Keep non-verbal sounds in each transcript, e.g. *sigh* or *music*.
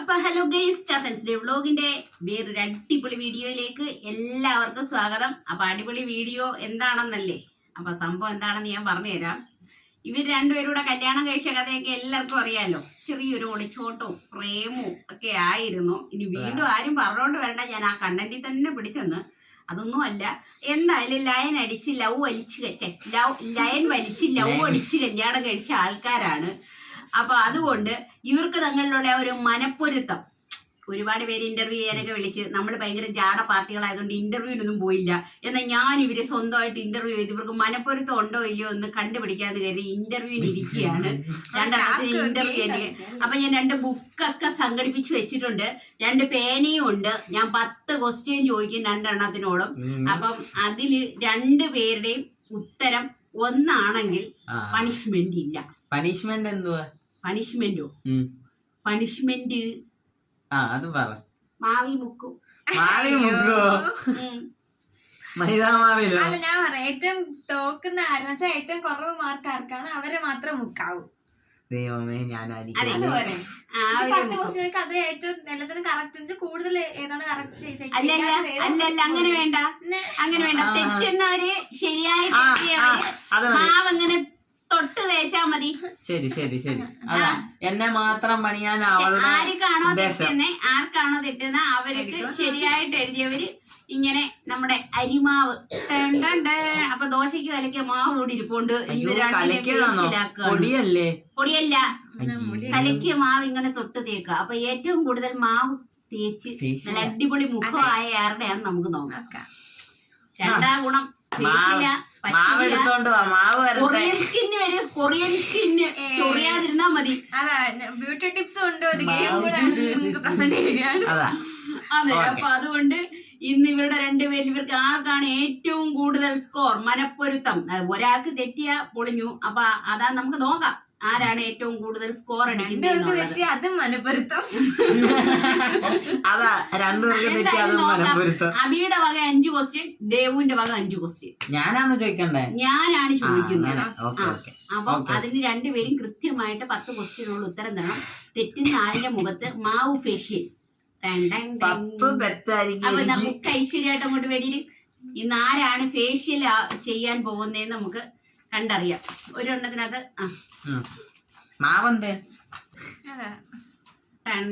അപ്പൊ hello guys Chathans day വ്ളോഗിന്റെ വേറൊരു അടിപൊളി വീഡിയോയിലേക്ക് എല്ലാവർക്കും സ്വാഗതം. അപ്പൊ അടിപൊളി വീഡിയോ എന്താണെന്നല്ലേ? അപ്പൊ സംഭവം എന്താണെന്ന് ഞാൻ പറഞ്ഞുതരാം. ഇവർ രണ്ടുപേരുടെ കല്യാണം കഴിച്ച കഥയൊക്കെ എല്ലാവർക്കും അറിയാലോ. ചെറിയൊരു ഒളിച്ചോട്ടവും പ്രേമവും ഒക്കെ ആയിരുന്നു. ഇനി വീണ്ടും ആരും പറഞ്ഞോണ്ട് വരണ്ട. ഞാൻ ആ കണ്ണന്റിൽ തന്നെ പിടിച്ചെന്ന്. അതൊന്നും അല്ല. എന്തായാലും ലയൻ അടിച്ച് ലവ് വലിച്ച് ലവ് ലയൻ വലിച്ച് ലവ് അടിച്ച് കല്യാണം കഴിച്ച ആൾക്കാരാണ്. അപ്പൊ അതുകൊണ്ട് ഇവർക്ക് തങ്ങളിലുള്ള ഒരു മനപ്പൊരുത്തം. ഒരുപാട് പേര് ഇന്റർവ്യൂ ചെയ്യാനൊക്കെ വിളിച്ച് നമ്മൾ ഭയങ്കര ജാട പാർട്ടികളായതുകൊണ്ട് ഇന്റർവ്യൂവിനൊന്നും പോയില്ല. എന്നാൽ ഞാൻ ഇവരെ സ്വന്തമായിട്ട് ഇന്റർവ്യൂ ചെയ്ത് ഇവർക്ക് മനപ്പൊരുത്തം ഉണ്ടോ ഇല്ലയോ എന്ന് കണ്ടുപിടിക്കാന്ന് കരുതി ഇന്റർവ്യൂവിന് ഇരിക്കുകയാണ്. രണ്ടാമത്തെ ഇന്റർവ്യൂ അപ്പൊ ഞാൻ രണ്ട് ബുക്കൊക്കെ സംഘടിപ്പിച്ച് വെച്ചിട്ടുണ്ട്. രണ്ട് പേനയും ഉണ്ട്. ഞാൻ പത്ത് ക്വസ്റ്റ്യൻ ചോദിക്കും രണ്ടെണ്ണത്തിനോടും. അപ്പം അതിൽ രണ്ട് പേരുടെയും ഉത്തരം ഒന്നാണെങ്കിൽ പണിഷ്മെന്റ് ഇല്ല. പണിഷ്മെന്റ് എന്തുവാ? പണിഷ്മെന്റോ പണിഷ്മെന്റ് ആ അത് പറ. മാവി മുക്കു. മാവി മുക്കോ. മൈദാ അല്ല ഞാൻ പറയാം ഏറ്റവും തോക്കുന്ന ആരെന്ന് വെച്ചാൽ ഏറ്റവും കുറവ് മാർക്ക് ആർക്കാണ് അവരെ മാത്രം മുക്കാവും. ദൈവമേ ഞാൻ അതെ. ഏറ്റവും എല്ലാത്തിനും കറക്റ്റ് കൂടുതൽ ഏതാണ് കറക്റ്റ് അല്ലല്ല അല്ലല്ല അങ്ങനെ വേണ്ട. അങ്ങനെ വേണ്ട. തെറ്റുന്നവര് ശരിയായി അങ്ങനെ തൊട്ട് തേച്ചാ മതി. ശരി ശരി ശരി. അതാ എന്നെ മാത്രം പണിയാൻ അവളുടെ ആർക്കാണോ തെറ്റുന്നേ ആർക്കാണോ തെറ്റുന്ന അവർക്ക് ശരിയായിട്ട് എഴുതിയവര് ഇങ്ങനെ നമ്മുടെ അരിമാവ്. അപ്പൊ ദോശയ്ക്ക് കലക്കിയ മാവ് കൂടി ഇരിപ്പുണ്ട്. പൊടിയല്ലേ? പൊടിയല്ല. കലക്കിയ മാവ് ഇങ്ങനെ തൊട്ട് തേക്കുക. അപ്പൊ ഏറ്റവും കൂടുതൽ മാവ് തേച്ച്. നല്ല അടിപൊളി മുഖമായ ആരുടെയാന്ന് നമുക്ക് നോക്കാം. രണ്ടാ ഗുണം. മാവ് എടുത്തോണ്ട് വാ മാവ് വരട്ടെ. കൊറിയൻ സ്കിന് വരെ കൊറിയൻ സ്കിന് ചൊറിയാതിരുന്നാ മതി. അതാ ബ്യൂട്ടി ടിപ്സ് ഉണ്ട് ഒരു ഗെയിം കൂടെ നിങ്ങൾക്ക് പ്രസന്റ് ചെയ്യുകയാണ് അതാ. അതെ അപ്പൊ അതുകൊണ്ട് ഇന്ന് ഇവരുടെ രണ്ടുപേരിൽ ഇവർക്ക് ആർക്കാണ് ഏറ്റവും കൂടുതൽ സ്കോർ മനപ്പൊരുത്തം. ഒരാൾക്ക് തെറ്റിയ പൊളിഞ്ഞു. അപ്പൊ അതാ നമുക്ക് നോക്കാം. ആരാണ് ഏറ്റവും കൂടുതൽ സ്കോർ അടിക്കുന്നത് അതും മനപ്പൊരുത്തം. രണ്ടുപേർക്ക് അബിയുടെ വക അഞ്ചു ക്വസ്റ്റ്യൻ ദേവുവിന്റെ വക അഞ്ചു ക്വസ്റ്റ്യൻ ഞാനാണ് ചോദിക്കണ്ടേ? ഞാനാണ് ചോദിക്കുന്നത്. അപ്പൊ. അതിന് രണ്ടുപേരും കൃത്യമായിട്ട് പത്ത് ക്വസ്റ്റ്യനുള്ള ഉത്തരം തരണം. തെറ്റുന്ന ആളുടെ മുഖത്ത്? മാവ് ഫേഷ്യൽ. അപ്പൊ നമുക്ക് ഐശ്വര്യമായിട്ട് അങ്ങോട്ട് വേണ്ടി ഇന്ന് ആരാണ് ഫേഷ്യൽ ചെയ്യാൻ പോകുന്നതെന്ന് നമുക്ക് കണ്ടറിയാം ഒരു എണ്ണത്തിനകത്ത് ഉം. മാവെന്തേ? ടൺ.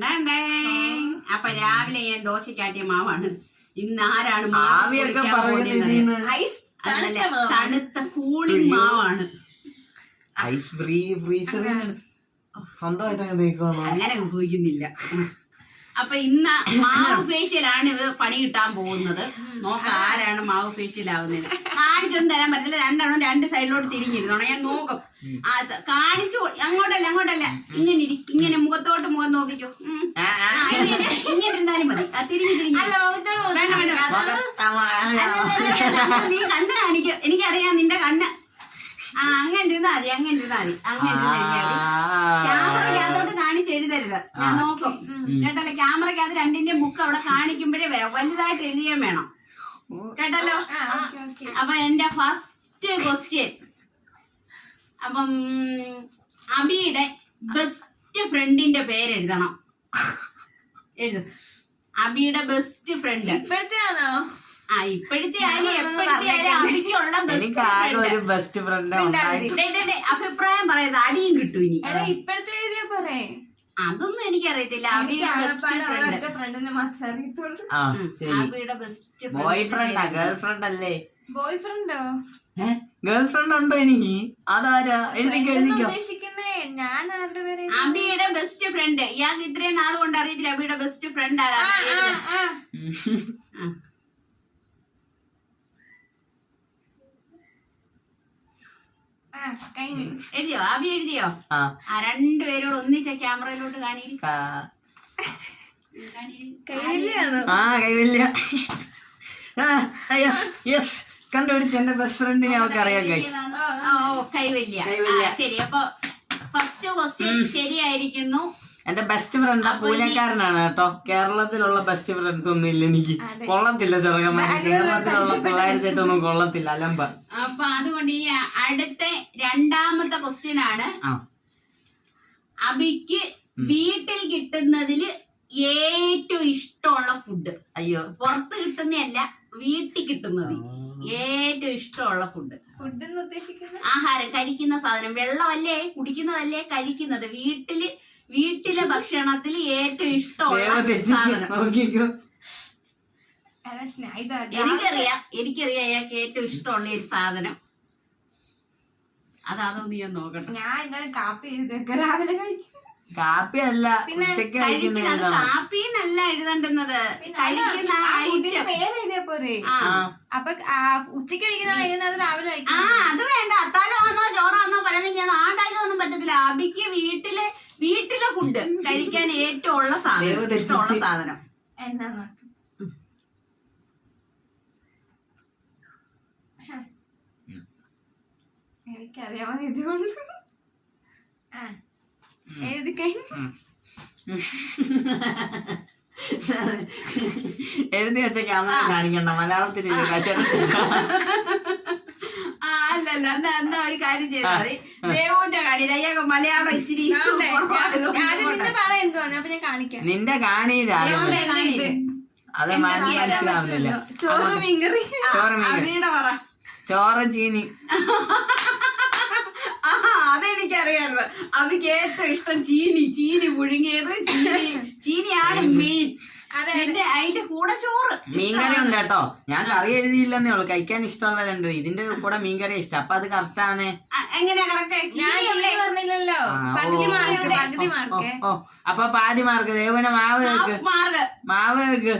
അപ്പൊ രാവിലെ ഞാൻ ദോശക്കാട്ടിയ മാവാണ്. ഇന്ന് ആരാണ് മാവ് ഐസ് തണുത്ത കൂളി കൂളിംഗ് മാവാണ്. ഐസ് ഫ്രീ ഫ്രീസറിൽ സ്വന്തമായിട്ട് അങ്ങനെ സൂചിക്കുന്നില്ല അപ്പൊ ഇന്ന് മാവ് ഫേഷ്യൽ ആണ് ഇത് പണി കിട്ടാൻ പോകുന്നത്. നോക്കാം ആരാണ് മാവ് ഫേഷ്യൽ ആവുന്നത്. കാണിച്ചൊന്നും തരാൻ പറ്റില്ല രണ്ടെണ്ണം രണ്ട് സൈഡിലോട്ട് തിരിഞ്ഞിരുന്നോണം. ഞാൻ നോക്കും. ആ, കാണിച്ചു അങ്ങോട്ടല്ല അങ്ങോട്ടല്ല. ഇങ്ങനെ ഇരി ഇങ്ങനെ മുഖത്തോട്ട് മുഖം നോക്കിക്കോ. ഇങ്ങനെ ഇരുന്നാലും മതി. തിരിഞ്ഞു തിരിഞ്ഞു. വേണ്ട വേണ്ട. നീ കണ്ണ് കാണിക്കോ. എനിക്കറിയാം നിന്റെ കണ്ണ്. ആ അങ്ങനെ ഇരുന്നാ മതി അങ്ങനെ ഇരുന്നാ മതി. അങ്ങനെ ഇരുന്നാ മതി. ക്യാമറയ്ക്കകത്തോട്ട് കാണിച്ചെഴുതരുത് ഞാൻ നോക്കും. കേട്ടല്ലോ ക്യാമറയ്ക്ക് അത് രണ്ടിന്റെ ബുക്ക് അവിടെ കാണിക്കുമ്പോഴേ വരാം വലുതായിട്ട് എഴുതിയാൻ വേണം. കേട്ടല്ലോ? Okay, okay. അപ്പൊ എന്റെ ഫസ്റ്റ് ക്വസ്റ്റ്യൻ. അപ്പം അബിയുടെ ബെസ്റ്റ് ഫ്രണ്ടിന്റെ പേര് എഴുതണം. എഴുതു. അബിയുടെ ബെസ്റ്റ് ഫ്രണ്ട്. ഇപ്പോഴത്തെയാണോ ആ ഇപ്പോഴത്തെ ആയാലും എപ്പോഴത്തെ ആയാലും അബിക്കുള്ള ബെസ്റ്റ് ഫ്രണ്ട് ഒരു ബെസ്റ്റ് ഫ്രണ്ട് അഭിപ്രായം പറയരുത് അടിയും കിട്ടും ഇനി. ഇപ്പഴത്തെ എഴുതിയാ പോരെ. അതൊന്നും എനിക്കറിയത്തില്ല. എനിക്ക് അബിയുടെ ബെസ്റ്റ് ഫ്രണ്ട് ഫ്രണ്ടിനെ മാത്രമേ അറിയത്തുള്ളൂ. ആ ശരി. ബെസ്റ്റ് ബോയ് ഫ്രണ്ടാ ഗേൾ ഫ്രണ്ട് അല്ലേ? ബോയ് ഫ്രണ്ടോ ഗേൾ ഫ്രണ്ട് ഉണ്ടോ എനിക്ക് അതാരാ? എഴുതിക്കോ എഴുതിക്കോ ഉദ്ദേശിക്കുന്നേ ഞാൻ ആരുടെ പേര് അബിയുടെ ബെസ്റ്റ് ഫ്രണ്ട് ഇയാൾക്ക് ഇത്രയും നാൾ കൊണ്ട് അറിയത്തില്ല അബിയുടെ ബെസ്റ്റ് ഫ്രണ്ട് ആരാ ആ, ആ. ആ. ആ, കഴിഞ്ഞു എഴുതിയോ? അബി എഴുതിയോ? ആ. ആ രണ്ടുപേരോട് ഒന്നിച്ച ക്യാമറയിലോട്ട് കാണിരി കാ- കാണിരി. കയ്യിലാണോ ആ കൈവല്യ. യെസ് യെസ് കണ്ടുപിടിച്ച് എന്റെ ബെസ്റ്റ് ഫ്രണ്ടിനെ അവർക്ക് അറിയാം കൈവല്യ. കൈവല്യ. ശരി. അപ്പൊ ഫസ്റ്റ് ക്വസ്റ്റ്യൻ ശരിയായിരിക്കുന്നു. എന്റെ ബെസ്റ്റ് ഫ്രണ്ട് ആ പൂനെക്കാരനാണ് കേട്ടോ. കേരളത്തിലുള്ള ബെസ്റ്റ് ഫ്രണ്ട്സ് ഒന്നും ഇല്ല എനിക്ക്. കൊള്ളത്തില്ല ചെറുക്കന്മാര്. കേരളത്തിലുള്ള പിള്ളേർച്ചേട്ടൊന്നും കൊള്ളത്തില്ല. അലമ്പ. അപ്പൊ അതുകൊണ്ട് ഈ അടുത്ത രണ്ടാമത്തെ ക്വസ്റ്റ്യൻ ആണ്. അബിക്ക് വീട്ടിൽ കിട്ടുന്നതിൽ ഏറ്റവും ഇഷ്ടമുള്ള ഫുഡ് അയ്യോ. പുറത്ത് കിട്ടുന്നതല്ല വീട്ടിൽ കിട്ടുന്നത് ഏറ്റവും ഇഷ്ടമുള്ള ഫുഡ് ഫുഡ് ഉദ്ദേശിക്കുന്നത്? ആഹാരം കഴിക്കുന്ന സാധനം വെള്ളമല്ലേ? കുടിക്കുന്നതല്ലേ? കഴിക്കുന്നത്. വീട്ടിൽ വീട്ടിലെ ഭക്ഷണത്തിൽ ഏറ്റവും ഇഷ്ടമുള്ള എനിക്കറിയാം എനിക്കറിയാം അയാൾക്ക് ഏറ്റവും ഇഷ്ടമുള്ള ഒരു സാധനം. അതാണോന്ന് ഞാൻ നോക്കട്ടെ. ഞാൻ ഇന്നലെ കാപ്പി എഴുതി രാവിലെ കഴിക്കും. കാപ്പി അല്ല പിന്നെ ഉച്ചയ്ക്ക് കഴിക്കുന്നത് കഴിക്കുന്ന കാപ്പി എന്നല്ല എഴുതേണ്ടുന്നത്. പേര് അപ്പൊ ഉച്ചയ്ക്ക് കഴിക്കുന്നത് രാവിലെ ആ അത് വേണ്ട. വന്നോ ചോറാണോ ഞാൻ ആണ്ടായാലും ഒന്നും പറ്റത്തില്ല. അബിക്ക് വീട്ടിലെ വീട്ടിലെ ഫുഡ് കഴിക്കാൻ ഏറ്റവും ഉള്ള സാധനം. ഇഷ്ടമുള്ള സാധനം. എന്താന്ന് നോക്കാം എനിക്കറിയാവുന്ന ഇതുകൊണ്ട്. ആ. എഴുതി കഴിഞ്ഞു. എഴുതി വെച്ച ക്യാമറ കാണിക്കണ്ട മലയാളത്തിൽ ഇത് അന്ന് അന്ന് അല്ലല്ല എന്നാ എന്നാ ഒരു കാര്യം ചെയ്താൽ മതി ദേവുവിന്റെ കാര്യം അയ്യാ മലയാളം ഇച്ചിരി നിന്റെ പറ ഞാൻ കാണിക്കാം. നിന്റെ കാണിയില്ല? അത് മന- മനസ്സിലാവുന്നില്ല. ചോറ് മീൻകറി. ചോറ് മീൻ. അബിയുടെ പറ. ചോറ് ചീനി. ആ അതെനിക്കറിയായിരുന്നു. അബിക്ക് ഏറ്റവും ഇഷ്ടം ചീനി. ചീനി പുഴുങ്ങിയത് ചീനി. *laughs* ചീനിയാണ് മെയിൻ അതെ പിന്നെ അതിന്റെ കൂടെ ചോറ്. മീൻകറി ഉണ്ട് കേട്ടോ. ഞാൻ കറി എഴുതിയില്ലെന്നേ ഉള്ളു. കഴിക്കാൻ ഇഷ്ടമുള്ള രണ്ട്. ഇതിന്റെ കൂടെ മീൻകറി ഇഷ്ടം. അപ്പൊ അത് കറക്റ്റ് ആണേ. എങ്ങനെയാ കറക്റ്റ് ഓ, അപ്പൊ പാതി മാർക്ക്. ദേവന മാവ് വെക്ക് മാർക്ക്. മാവ് വെക്ക്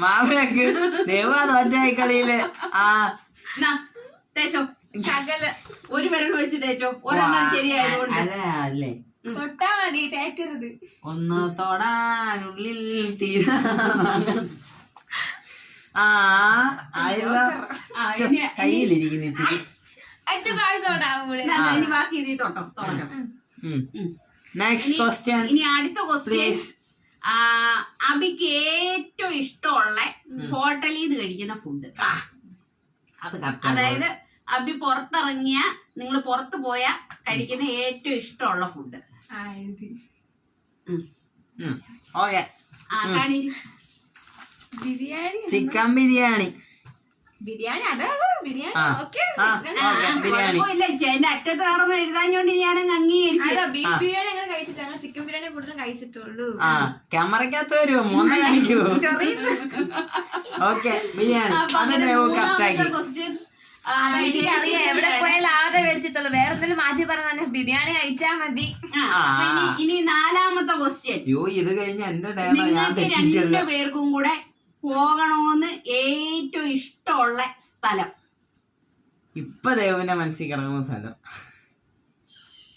മാവ് വെക്ക് ദേവ തോറ്റായി കളിയിൽ. ആ. തേച്ചോ. *laughs* ശകല ഒരു വിരൽ വെച്ച് തേച്ചോ. ഒരെണ്ണം ശരിയായതുകൊണ്ട്. അല്ലേ? തൊട്ടാ മതി തേക്കരുത്. ഒന്ന് തൊടാനുള്ളിൽ തീരാ. ആ കയ്യിലിരിക്കുന്ന അടുത്ത പ്രാവശ്യം ഇനി ബാക്കി തൊട്ടോ നെക്സ്റ്റ് ഇനി- ക്വസ്റ്റ്യൻ ഇനി അടുത്ത ക്വസ്റ്റ്യൻ അബിക്ക് ഏറ്റവും ഇഷ്ടമുള്ള ഹോട്ടലിൽ നിന്ന് കഴിക്കുന്ന ഫുഡ് അത് അതായത് അബി പുറത്തിറങ്ങിയ നിങ്ങൾ പുറത്തു പോയാ കഴിക്കുന്ന ഏറ്റവും ഇഷ്ടമുള്ള ഫുഡ് എഴുതി ഓക്കെ ബിരിയാണി ചിക്കൻ ബിരിയാണി. ബിരിയാണി അതാണ് ബിരിയാണി. ഓക്കെ. ബിരിയാണി. എന്റെ അറ്റത്ത് എഴുതാഞ്ഞോണ്ട് ഞാൻ അംഗീകരിച്ചു. ബീഫ് ബിരിയാണി അങ്ങനെ കഴിച്ചിട്ട് ഞങ്ങൾ ചിക്കൻ ബിരിയാണി കൂടുതൽ കഴിച്ചിട്ടുള്ളൂ. ആ ക്യാമറക്കകത്ത് വരുമോ മൂന്ന് കാണിക്കൂ ഓക്കെ ബിരിയാണി. എനിക്കറിയാം എവിടെ പോയാലും ആദ്യം മേടിച്ചിട്ടുള്ളൂ വേറെ എന്തെങ്കിലും മാറ്റി പറഞ്ഞ ബിരിയാണി കഴിച്ചാ മതി. ആ, ഇനി ഇനി നാലാമത്തെ ക്വസ്റ്റ്യൻ അയ്യോ ഇത് കഴിഞ്ഞ എന്റെ ഡേണ ഞാൻ നിങ്ങൾക്ക് തെറ്റിച്ചല്ലോ. രണ്ടു പേർക്കും കൂടെ പോകണോന്ന് ഏറ്റവും ഇഷ്ടമുള്ള സ്ഥലം. ഇപ്പൊ ദേവന്റെ മനസ്സിൽ കിടക്കുന്ന സ്ഥലം.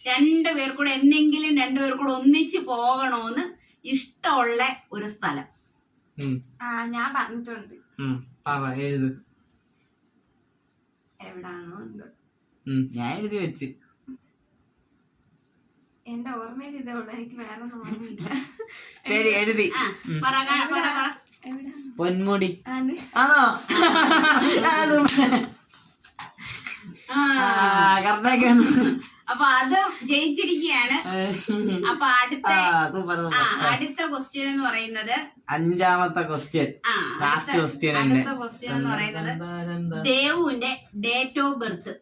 രണ്ടു പേർക്കൂടെ കൂടെ എന്തെങ്കിലും രണ്ടു പേർക്കൂടെ കൂടെ ഒന്നിച്ച് പോകണോന്ന് ഇഷ്ടമുള്ള ഒരു സ്ഥലം. ഉം, ആ ഞാൻ പറഞ്ഞിട്ടുണ്ട്. ഉം, പറ എഴുത്. എവിടാണോ എന്തോ. ഞാൻ എഴുതി വെച്ച്. എന്റെ ഓർമ്മയിൽ ഇതേ എനിക്ക് വേറെ ഓർമ്മയില്ല. ശരി എഴുതി. പൊന്മുടി. ആണ്. കറക്റ്റാക്കി *laughs* അപ്പൊ അത് ജയിച്ചിരിക്കുകയാണ് അപ്പൊ അടുത്ത അടുത്ത ക്വസ്റ്റ്യൻ എന്ന് പറയുന്നത് അഞ്ചാമത്തെ ക്വസ്റ്റ്യൻ ലാസ്റ്റ് ക്വസ്റ്റ്യൻ അടുത്ത ക്വസ്റ്റ്യൻ എന്ന് പറയുന്നത് ദേവുവിന്റെ ഡേറ്റ് ഓഫ് ബർത്ത്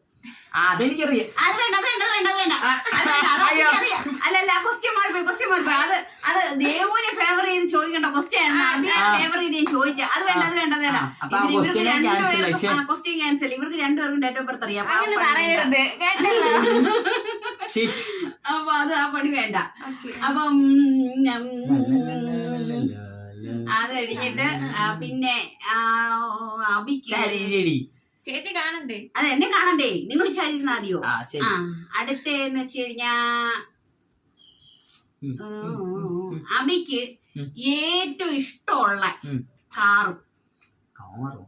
അതെനിക്കറിയാം. അത് വേണ്ട അത് വേണ്ട അത് വേണ്ട അത് വേണ്ട അത് വേണ്ട അത് അയ്യോ. എനിക്കറിയാം. അല്ലല്ല ക്വസ്റ്റ്യൻ മാറിപ്പോയി ക്വസ്റ്റ്യൻ മാറിപ്പോയി അത് അത് ദേവുവിനെ ഫേവർ ചെയ്ത് ചോദിക്കേണ്ട ക്വസ്റ്റ്യൻ ഫേവർ ചെയ്ത് ഞാൻ ചോദിച്ച. അത് വേണ്ട അത് വേണ്ട അത് വേണ്ട. ആ, അപ്പൊ ആ ഇതിന് ഇവർക്ക് question cancel രണ്ടുപേർക്കും ആയി. ക്വസ്റ്റ്യൻ ക്യാൻസൽ ഇവർക്ക് രണ്ടുപേർക്കും ഡേറ്റ് ഓഫ് ബർത്ത് അറിയാം. അപ്പൊ ആ അങ്ങനെ പണി വേണ്ട. പറയരുത്. കേട്ടല്ലോ? ഷിറ്റ് അപ്പൊ അത് ആ പണി വേണ്ട. അപ്പം ഉം, അത് കഴിഞ്ഞിട്ട് ആ, പിന്നെ ആ, ശരി ചേച്ചി കാണണ്ടേ? അത് എന്നെ കാണണ്ടേ? നിങ്ങൾ ചരിരുന്ന മതിയോ ആ ശരി. ആ അടുത്തെന്ന് വെച്ച് കഴിഞ്ഞാ അബിക്ക്. ഏറ്റവും ഇഷ്ടമുള്ള. കാറും. കാറോ?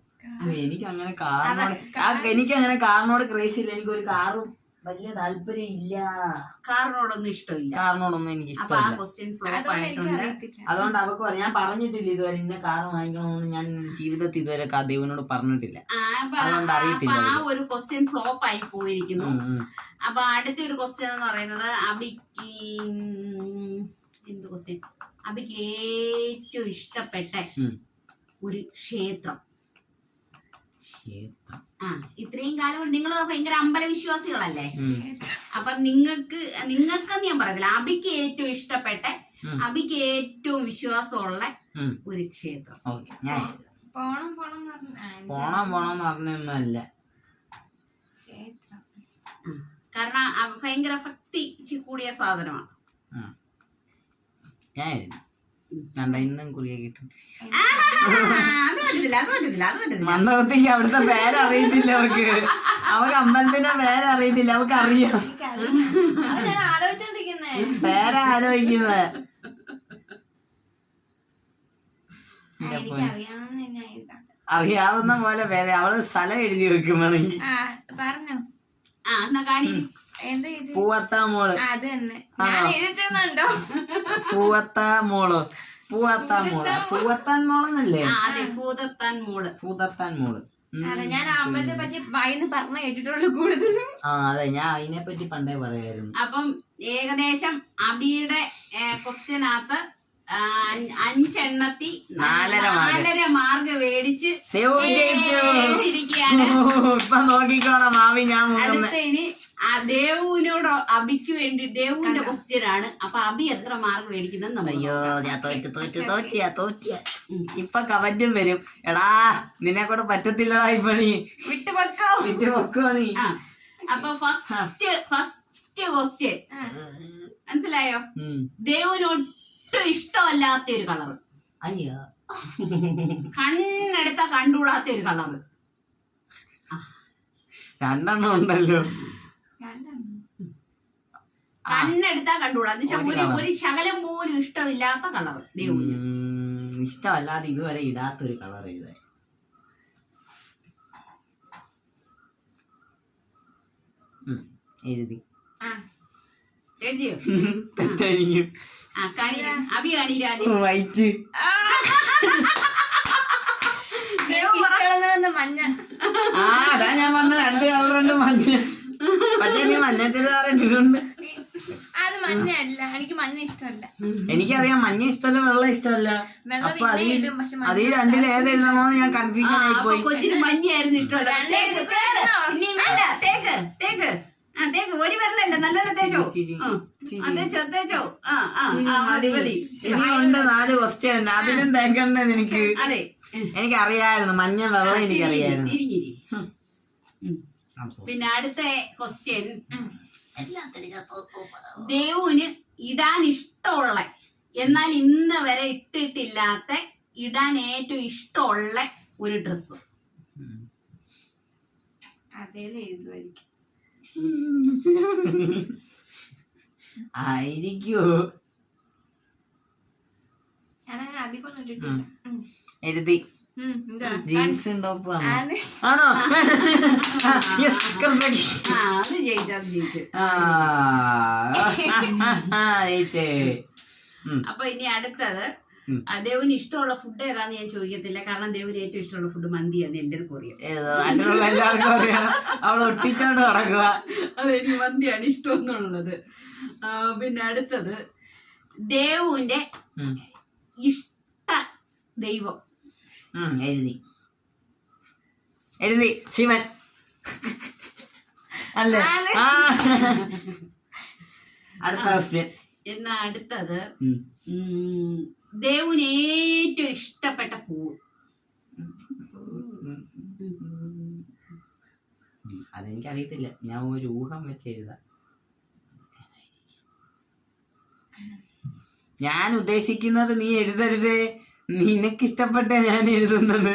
എനിക്ക് അങ്ങനെ കാറിനോട് എനിക്ക് അങ്ങനെ കാറിനോട് ക്രേസ് ഇല്ല എനിക്ക് ഒരു കാറും വലിയ താല്പര്യം ഇല്ല കാറിനോടൊന്നും ഇഷ്ടമില്ല. കാറിനോടൊന്നും എനിക്ക് ഇഷ്ടമില്ല. ക്വസ്റ്റ്യൻ ഫ്ലോപ്പ് അതുകൊണ്ട് ആയിട്ടുണ്ട്. അതുകൊണ്ട് അവക്ക് പറയാം ഞാൻ പറഞ്ഞിട്ടില്ല ഇതുവരെ ഇന്ന കാർ വാങ്ങിക്കണമെന്ന് ഞാൻ ജീവിതത്തിൽ ഇതുവരെ ക- ദൈവനോട് പറഞ്ഞിട്ടില്ല. ആ, അപ്പൊ അതുകൊണ്ട് ആ- അറിയത്തില്ല അപ്പൊ ആ ഒരു ക്വസ്റ്റ്യൻ ഫ്ലോപ്പ് ആയി പോയിരിക്കുന്നു. ഉം, ഉം. അപ്പൊ അടുത്ത ഒരു ക്വസ്റ്റ്യൻ എന്ന് പറയുന്നത് അബിക്ക് ഉം, എന്ത് ക്വസ്റ്റ്യൻ അബിക്ക് ഏറ്റവും ഇഷ്ടപ്പെട്ട ഉം. ഒരു ക്ഷേത്രം. ആ ഇത്രയും കാലം നിങ്ങൾ ഭയങ്കര അമ്പല വിശ്വാസികളല്ലേ അപ്പൊ നിങ്ങൾക്ക് നിങ്ങൾക്കെന്ന് ഞാൻ പറയത്തില്ല. അബിക്ക് ഏറ്റവും ഇഷ്ടപ്പെട്ട. അബിക്ക് ഏറ്റവും വിശ്വാസമുള്ള ഒരു ക്ഷേത്രം. ഓക്കെ ഞാൻ പോണം പോണം പോണം പോണം എന്ന് പറഞ്ഞൊന്നുമല്ല. ക്ഷേത്രം. കാരണം അ- ഭയങ്കര ഭക്തി കൂടിയ സാധനമാണ്. ഞാൻ കണ്ട ഇന്നും കുറിയെ കിട്ടും മന്ദവത്തിക്ക് അവിടുത്തെ പേരറിയത്തില്ല അവർക്ക് അവക്ക് അമ്പലത്തിന്റെ പേരറിയത്തില്ല അവക്ക് അറിയാം പേരാലോചിക്കുന്നേ. പേരാലോചിക്കുന്നത് അറിയാവുന്ന പോലെ പേര് അവൾ സ്ഥലം എഴുതി വെക്കുമ്പോഴെങ്കിൽ പറഞ്ഞോ. ആ എന്നാ കാണി പൂവത്ത മോൾ അത് തന്നെ പൂവത്ത മോൾ പൂവത്ത മോൾ പൂവത്താൻ മോളെന്നല്ലേ അതെ മോൾ പൂതത്താൻ മോൾ ഉം. അതെ ഞാൻ അമ്പലത്തെ പറ്റി വായിന്ന് പറഞ്ഞു കേട്ടിട്ടുള്ളൂ കൂടുതലും ആ അതെ ഞാൻ അതിനെ പറ്റി പണ്ടേ പറയായിരുന്നു അപ്പം ഏകദേശം അബിയുടെ ക്വസ്റ്റ്യനകത്ത് അഞ്ചെണ്ണത്തി നാലര. നാലര മാർക്ക് മേടിച്ച് ഇപ്പൊ നോക്കിക്കോണം മാവി ഞാൻ ഇനി ദേവുവിനോട് അബിക്ക് വേണ്ടി ദേവുവിന്റെ ക്വസ്റ്റ്യൻ ആണ്. അപ്പൊ അബി എത്ര മാർക്ക് മേടിക്കുന്ന അയ്യോ ഞാൻ തോറ്റു തോറ്റു തോറ്റിയ തോറ്റിയ. ഇപ്പൊ കമന്റും വരും. എടാ നിന്നെ കൂടെ പറ്റത്തില്ലടാ ഈ പണി. വിട്ടുപൊക്കോ? വിട്ടു വെക്കോ നീ അപ്പൊ ഫസ്റ്റ് ഫസ്റ്റ് ക്വസ്റ്റ്യൻ മനസ്സിലായോ? ദേവുനൊട്ടും ഇഷ്ടമല്ലാത്ത ഒരു കളർ അയ്യോ. കണ്ണെടുത്ത കണ്ടുകൂടാത്ത ഒരു കളർ രണ്ടെണ്ണം ഉണ്ടല്ലോ. കണ്ണെടുത്താ കണ്ടുകൂടാ എന്ന് വെച്ചാൽ ഒരു. ശകലം പോലും ഇഷ്ടമില്ലാത്ത കളർ ദൈവം ഇഷ്ടമല്ലാതെ ഇതുവരെ ഇടാത്തൊരു കളർ ഉം, എഴുതി. *laughs* വൈറ്റ്. ആ. അതാ ഞാൻ പറഞ്ഞ രണ്ട് കളർ രണ്ട് മഞ്ഞ. പക്ഷേ നീ മഞ്ഞ ചുരിദാർ ഇട്ടിട്ടുണ്ട്. അത് മഞ്ഞല്ല എനിക്ക് മഞ്ഞ ഇഷ്ടമല്ല. എനിക്കറിയാം മഞ്ഞ ഇഷ്ടമല്ല വെള്ള ഇഷ്ടമല്ല. അപ്പൊ അതിൽ പക്ഷെ അത് ഈ രണ്ടിൽ ഏത് എഴുതണോന്ന് ഞാൻ കൺഫ്യൂഷൻ ആയി പോയി കൊച്ചിന് മഞ്ഞായിരുന്നു ഇഷ്ടമല്ല. തേക്ക്, തേക്ക്. ആ തേക്ക്. ഒരു വിരലല്ല നല്ലപോലെ തേച്ചോ. തേച്ചോ തേച്ചോ? ആ ആ ചിരി ആ, മതി. മതി ഇനിയുണ്ട് നാല് ക്വസ്റ്റ്യൻ അതിനും തേക്കണ്ടേ നിനക്ക്? അതെ. ഉം. എനിക്കറിയായിരുന്നു. മഞ്ഞ വെള്ളം എനിക്കറിയായിരുന്നു തിരിഞ്ഞിരി ഹും. ഉം. അപ്പൊ പിന്നെ അടുത്ത ക്വസ്റ്റ്യൻ ദേവുവിന് ഇടാൻ ഇഷ്ടമുള്ള എന്നാൽ ഇന്ന് വരെ ഇട്ടിട്ടില്ലാത്ത ഇടാൻ ഏറ്റവും ഇഷ്ടമുള്ള ഒരു ഡ്രസ്സ് *laughs* ആയിരിക്കോ. എഴുതി. ജീൻസും ടോപ്പ് ആണ്. അപ്പൊ ഇനി അടുത്തത്. ദേവിന് ഇഷ്ടമുള്ള ഫുഡ് ഏതാന്ന് ഞാൻ ചോദിക്കത്തില്ല. കാരണം ദേവിന് ഏറ്റവും ഇഷ്ടമുള്ള ഫുഡ് മന്തിയാന്ന് എല്ലാവർക്കും അറിയാം. എല്ലാവർക്കും അറിയാം. അവൾ ഒട്ടിച്ചോണ്ട് നടക്കുക. അതെനിക്ക് മന്തിയാണ് ഇഷ്ടം എന്നുള്ളത് പിന്നെ അടുത്തത്. ദേവുവിന്റെ ഇഷ്ട ദൈവം. എഴുതി. എഴുതി ശിവൻ. അല്ലേ? ആ. അടുത്ത ക്വസ്റ്റ്യൻ എന്നാ അടുത്തത്? ദേവന് ദേവുന് ഏറ്റവും ഇഷ്ടപ്പെട്ട പൂവ് അതെനിക്കറിയത്തില്ല. ഞാൻ ഒരു ഊഹം വെച്ച് എഴുതാം. ഞാൻ ഉദ്ദേശിക്കുന്നത് നീ എഴുതരുതേ. നിനക്ക് ഇഷ്ടപ്പെട്ട ഞാൻ എഴുതുന്നത്.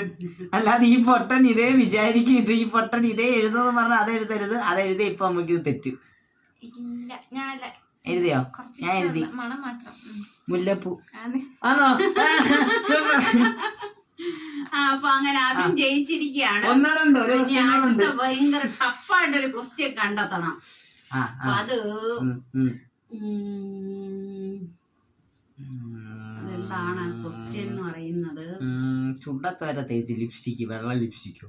അല്ലാതെ ഈ പൊട്ടൻ ഇതേ വിചാരിക്കും. ഇത് ഈ പൊട്ടൻ ഇതേ എഴുതുന്നു പറഞ്ഞാൽ അത് എഴുതരുത്. അത് എഴുതി ഇപ്പൊ നമുക്ക് ഇത് തെറ്റു എഴുതിയോ? ഞാൻ എഴുതി. മുല്ലപ്പൂ. ആണ്. അപ്പൊ അങ്ങനെ ജയിച്ചിരിക്കുകയാണ്. ഭയങ്കര ടഫായിട്ടൊരു ക്വസ്റ്റ്യൻ കണ്ടെത്തണം. അത് ഉം, ക്വസ്റ്റ്യൻ എന്ന് പറയുന്നത്? ചുണ്ടത്തോര തേച്ച് ലിപ്സ്റ്റിക്ക് വെള്ള ലിപ്സ്റ്റിക്കോ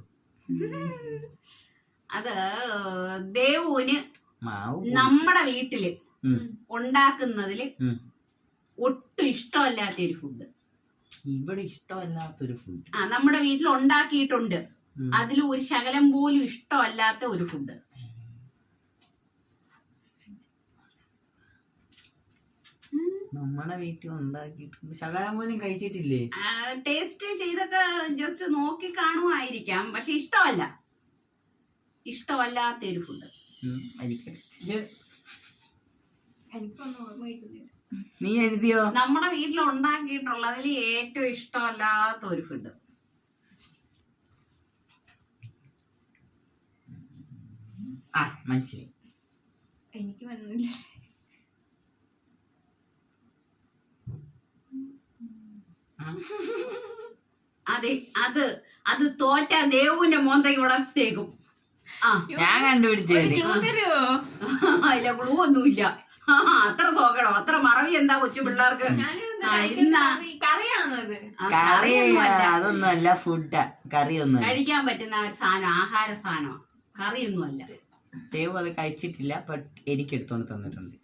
അത് ദേവുവിന് നമ്മുടെ വീട്ടിൽ ഉണ്ടാക്കുന്നതിൽ ഒട്ടും ഇഷ്ടമല്ലാത്ത ഒരു ഫുഡ് ഇവിടെ ഇഷ്ടമല്ലാത്തൊരു ഫുഡ് ആ നമ്മുടെ വീട്ടിൽ ഉണ്ടാക്കിയിട്ടുണ്ട്. അതിൽ ഒരു ശകലം പോലും ഇഷ്ടമല്ലാത്ത ഒരു ഫുഡ് നമ്മളെ വീട്ടിൽ ഉണ്ടാക്കിയിട്ടുണ്ട്. ശകലം പോലും കഴിച്ചിട്ടില്ലേ ടേസ്റ്റ് ചെയ്തൊക്കെ ജസ്റ്റ് നോക്കി കാണുമായിരിക്കാം. പക്ഷെ ഇഷ്ടമല്ല. ഇഷ്ടമല്ലാത്ത ഒരു ഫുഡ് നീ എഴുതിയോ? നമ്മുടെ വീട്ടിൽ ഉണ്ടാക്കിയിട്ടുള്ളതിൽ ഏറ്റവും ഇഷ്ടമല്ലാത്ത ഒരു ഫുഡ് ആ മനസ്സിലായി. എനിക്ക് വന്നില്ല. അതെ അത് അത് തോറ്റ ദേവുവിന്റെ മോന്തയ്ക്ക് ഉടത്തേക്കും. ആ. ഞാൻ കണ്ടുപിടിച്ചോ അതിലെ ക്ലൂ ഒന്നുമില്ല. അത്ര സോക്കണം അത്ര മറവി എന്താ കൊച്ചു പിള്ളേർക്ക്? ആ, ഫുഡ് കറിയൊന്നും കഴിക്കാൻ പറ്റുന്ന ഒരു സാധനം ആഹാര സാധനം കറിയൊന്നുമല്ല. ദേവ് അത് കഴിച്ചിട്ടില്ല ബട്ട് എനിക്ക് എടുത്തോണ്ട് തന്നിട്ടുണ്ട്.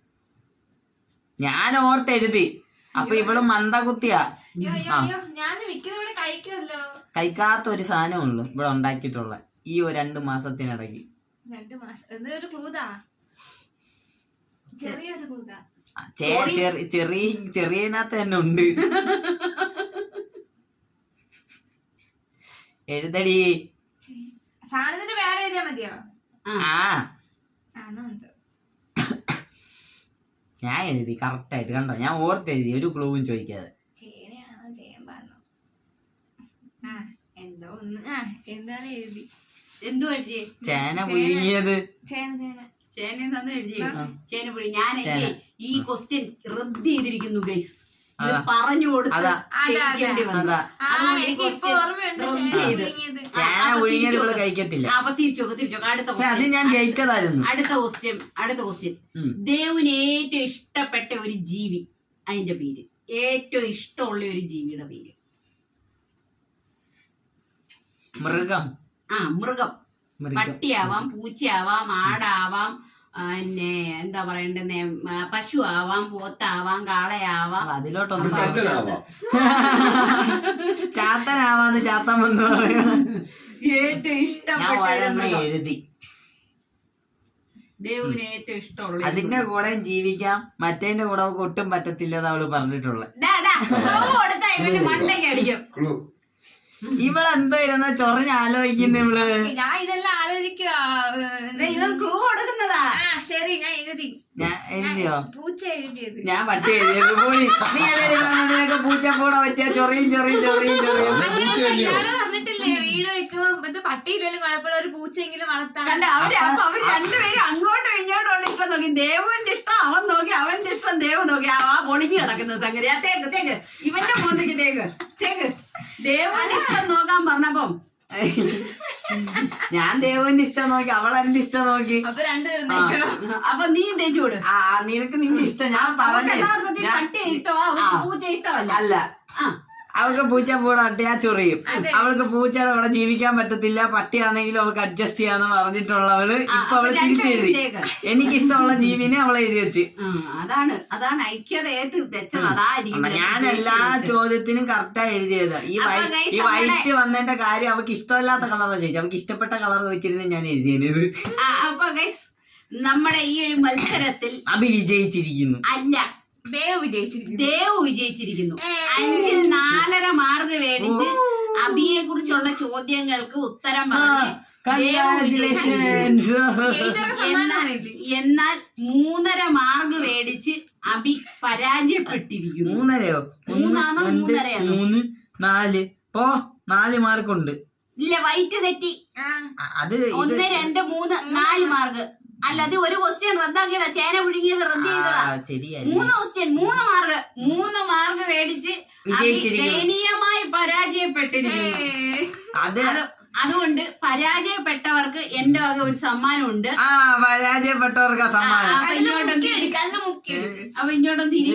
ഞാൻ ഓർത്തെഴുതി. അപ്പൊ ഇവൾ മന്ദകുത്തിയാ കഴിക്കാത്ത ഒരു സാധനമുള്ളു ഇവിടെ ഉണ്ടാക്കിയിട്ടുള്ള ഈ ഒരു രണ്ട് മാസത്തിനിടയ്ക്ക്. ചെറിയ ചെറിയതിനകത്ത് തന്നെ ഉണ്ട്. എഴുതടി. സാധനത്തിന്റെ പേര് എഴുതിയാ മതിയോ? ആ. ഞാൻ എഴുതി കറക്റ്റ് ആയിട്ട് കണ്ടോ? ഞാൻ ഓർത്തെഴുതി ഒരു ക്ലൂവും ചോദിക്കാതെ ചേനയാണോ ചേമ്പാണോ ആ എന്തോ ഒന്ന് ആ എന്താണ് എഴുതി? എന്തു എഴുതി ചേന പുഴുങ്ങിയത്. ചേന ചേന. ചേന തന്നെ എഴുതി ചേന പുഴി ഞാൻ ഈ ക്വസ്റ്റ്യൻ റദ്ദ് ചെയ്തിരിക്കുന്നു ഗൈസ് ഇത് പറഞ്ഞു കൊടുത്ത് അതാ. ഞാൻ ജയിച്ചതായിരുന്നു. അടുത്ത ക്വസ്റ്റ്യൻ അടുത്ത ക്വസ്റ്റ്യൻ ഉം. ദേവിന് ഏറ്റവും ഇഷ്ടപ്പെട്ട ഒരു ജീവി അതിന്റെ പേര്. ഏറ്റവും ഇഷ്ടമുള്ള ഒരു ജീവിയുടെ പേര്. മൃഗം. ആ മൃഗം. പട്ടിയാവാം പൂച്ചയാവാം ആടാവാം പിന്നെ എന്താ പറയണ്ടെന്നെ പശു ആവാം പോത്താവാം കാളയാവാം. അതിലോട്ടൊന്നും. *laughs* ചാത്തനാവാന്ന് ചാത്തൻ വന്നു പറയാ. ഏറ്റവും ഇഷ്ടപ്പെട്ട എഴുതി. ദേവിന് ഏറ്റവും ഇഷ്ടമുള്ള അതിന്റെ കൂടെ ജീവിക്കാം. മറ്റേന്റെ കൂടെ ഒട്ടും പറ്റത്തില്ലെന്ന് അവൾ പറഞ്ഞിട്ടുള്ളത് കൊടുത്താ ഇവന് മണ്ടയ്ക്ക് അടിക്കും. ക്ലൂ. ഇവളെന്തോ ഇരുന്ന ചൊറഞ്ഞ് ആലോചിക്കുന്ന ഇവൾ ഞാൻ ഇതെല്ലാം ഇവൻ ക്ലൂ കൊടുക്കുന്നതാ. ആ ശരി ഞാൻ എഴുതി. ഞാൻ എഴുതിയോ? പൂച്ച എഴുതിയത്. ഞാൻ പട്ടി എഴുതിയത് പോയി നീ അല്ലേ നിനക്ക് പോടാ പറ്റിയ ചൊറിയും ചൊറിയും ചൊറിയും ചൊറിയും. ഞാൻ പറഞ്ഞിട്ടില്ലേ വീട് വെക്കുമ്പോ ഇത് പട്ടിയില്ലെങ്കിലും കുഴപ്പമില്ല ഒരു പൂച്ചയെങ്കിലും വളർത്താൻ. കണ്ട അവർ അപ്പൊ അവർ രണ്ടുപേരും അങ്ങോട്ടും ഇങ്ങോട്ടും ഇഷ്ടം നോക്കി. ദേവുവിന്റെ ഇഷ്ടം അവൻ നോക്കി അവന്റെ ഇഷ്ടം ദേവ് നോക്കി. ആ പൊളിഞ്ഞു കിടക്കുന്ന സംഗതി. ആ തേക്ക് തേക്ക്. ഇവന്റെ മോന്തയ്ക്ക് തേക്ക് തേക്ക്. ദേവുവിന്റെ ഇഷ്ടം നോക്കാൻ പറഞ്ഞപ്പം *laughs* ഞാൻ ദേവന്റെ ഇഷ്ടം നോക്കി അവൾ എന്റെ ഇഷ്ടം നോക്കി. അപ്പൊ രണ്ടുപേരും അപ്പൊ നീ തേച്ചു കൊടു? ആ നിനക്ക് നിന്റെ ഇഷ്ടം ഞാൻ പറഞ്ഞു. പൂച്ച ഇഷ്ടമല്ല. അല്ല. ആ പൂച്ച പൂച്ചപ്പൂട പട്ടിയാ ചൊറിയും. അവൾക്ക് പൂച്ചയുടെ കൂടെ ജീവിക്കാൻ പറ്റത്തില്ല. പട്ടിയാണെങ്കിലും അവൾക്ക് അഡ്ജസ്റ്റ് ചെയ്യാന്ന് പറഞ്ഞിട്ടുള്ളവൾ ഇപ്പൊ അവൾ തിരിച്ചെഴുതി. എനിക്കിഷ്ടമുള്ള എനിക്ക് ഇഷ്ടമുള്ള ജീവിനെ അവളെ എഴുതി വെച്ച്. അതാണ് അതാണ് ഞാൻ എല്ലാ ചോദ്യത്തിനും കറക്റ്റാ എഴുതിയത്. ഈ വൈറ്റ് വന്നതിന്റെ കാര്യം അവൾക്ക് ഇഷ്ടമില്ലാത്ത കളറാ ചോദിച്ചു അവൾക്ക് ഇഷ്ടപ്പെട്ട കളർ വെച്ചിരുന്ന ഞാൻ എഴുതിയത് അപ്പൊ നമ്മുടെ ഈ ഒരു മത്സരത്തിൽ അഭി വിജയിച്ചിരിക്കുന്നു അല്ല ദേവ് വിജയിച്ചിരിക്കുന്നു. ദേവ് വിജയിച്ചിരിക്കുന്നു. അഞ്ചിൽ നാലര മാർക്ക് മേടിച്ച് അബിയെ കുറിച്ചുള്ള ചോദ്യങ്ങൾക്ക് ഉത്തരം പറഞ്ഞു. എന്നാൽ? മൂന്നര മാർക്ക് മേടിച്ച് അബി പരാജയപ്പെട്ടിരിക്കുന്നു. മൂന്നരയോ? മൂന്നാണോ മൂന്നരയാണോ? മൂന്ന് നാല്. പോ നാല് മാർക്കുണ്ട്. ഇല്ല വൈറ്റ് തെറ്റി. ആ. അത് ഒന്ന് രണ്ട് മൂന്ന് നാല് മാർക്ക്. അല്ല അത് ഒരു ക്വസ്റ്റ്യൻ റദ്ദാക്കിയതാ ചേന പുഴുങ്ങിയത് റദ്ദ് ചെയ്തതാ. മൂന്ന് ക്വസ്റ്റ്യൻ മൂന്ന് മാർക്ക് മൂന്ന് മാർക്ക് മേടിച്ച്. ദയനീയമായി പരാജയപ്പെട്ടിരുന്നു ഏ. അത് അത് അതുകൊണ്ട് പരാജയപ്പെട്ടവർക്ക് എന്റെ വക ഒരു സമ്മാനമുണ്ട്. ആ പരാജയപ്പെട്ടവർക്ക് സമ്മാനം. അപ്പൊ അതിൽ ഇങ്ങോട്ടും മുക്കി തിരി. എടുക്ക്, മുക്കി. അപ്പൊ തിരി.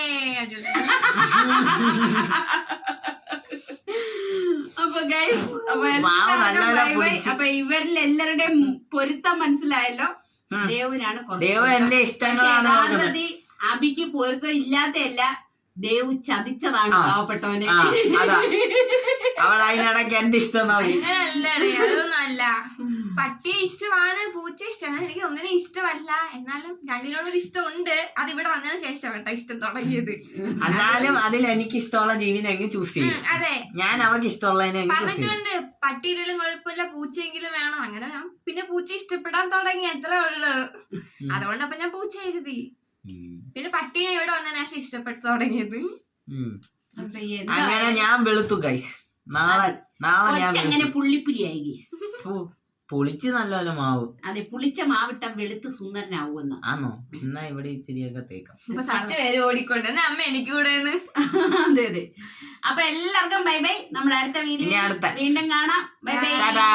*laughs* അപ്പൊ ഗൈസ് അപ്പൊ ഇവരിൽ എല്ലാവരുടെയും പൊരുത്തം മനസ്സിലായല്ലോ. ദേവനാണ് ദേവ എന്റെ ഇഷ്ടങ്ങളാണ് അഭിക്ക് അബിക്ക് പൊരുത്തം ഇല്ലാത്തയല്ല ദേവ് ചതിച്ചതാണ്. പാവപ്പെട്ടവനെ. അവൾ അതിനിടയ്ക്ക് എന്റെ ഇഷ്ടം അതൊന്നല്ല പട്ടിയെ ഇഷ്ടമാണ് പൂച്ച ഇഷ്ടമാണ്. എനിക്ക് ഒന്നിനും ഇഷ്ടമല്ല. എന്നാലും രണ്ടിനോടൊരു ഇഷ്ടമുണ്ട്. അത് ഇവിടെ വന്നതിന് ശേഷം കേട്ടോ ഇഷ്ടം തുടങ്ങിയത്. എന്നാലും അതിൽ എനിക്ക് ഇഷ്ടമുള്ള ജീവിനെ എങ്കിൽ ചൂസ് ചെയ്യും. അതെ. ഞാൻ അവക്ക് ഇഷ്ടമുള്ളതിനെ എങ്കിൽ ചൂസ് ചെയ്യും. പറഞ്ഞിട്ടുണ്ട് പട്ടിയിലും കുഴപ്പമില്ല പൂച്ചയെങ്കിലും വേണം. അങ്ങനെ പിന്നെ പൂച്ച ഇഷ്ടപ്പെടാൻ തുടങ്ങി എത്ര ഉള്ളു. അതുകൊണ്ട് അപ്പൊ ഞാൻ പൂച്ച എഴുതി. പിന്നെ പട്ടിയെ ഇവിടെ വന്നതിന് ശേഷം ഇഷ്ടപ്പെട്ടു തുടങ്ങിയത്. അങ്ങനെ ഞാൻ വെളുത്തു ഗൈസ് നാളെ നാളെ ഞാൻ അങ്ങനെ. പുള്ളിപ്പുലിയായി ഗൈസ് പുളിച്ച് പൊളിച്ച് നല്ലപോലെ മാവ്. അതെ പുളിച്ച മാവിട്ട വെളുത്ത് സുന്ദരനാവുമെന്ന്. ആണോ എന്നാ ഇവിടെ ഇച്ചിരിയൊക്കെ തേക്കാം. അപ്പൊ സച്ച പേര് ഓടിക്കൊണ്ട് അമ്മ എനിക്ക് കൂടെ അതെ അതെ. അപ്പൊ എല്ലാവർക്കും ബൈ ബൈ. നമ്മുടെ അടുത്ത വീഡിയോ വീണ്ടും കാണാം. Bye bye. ടാറ്റാ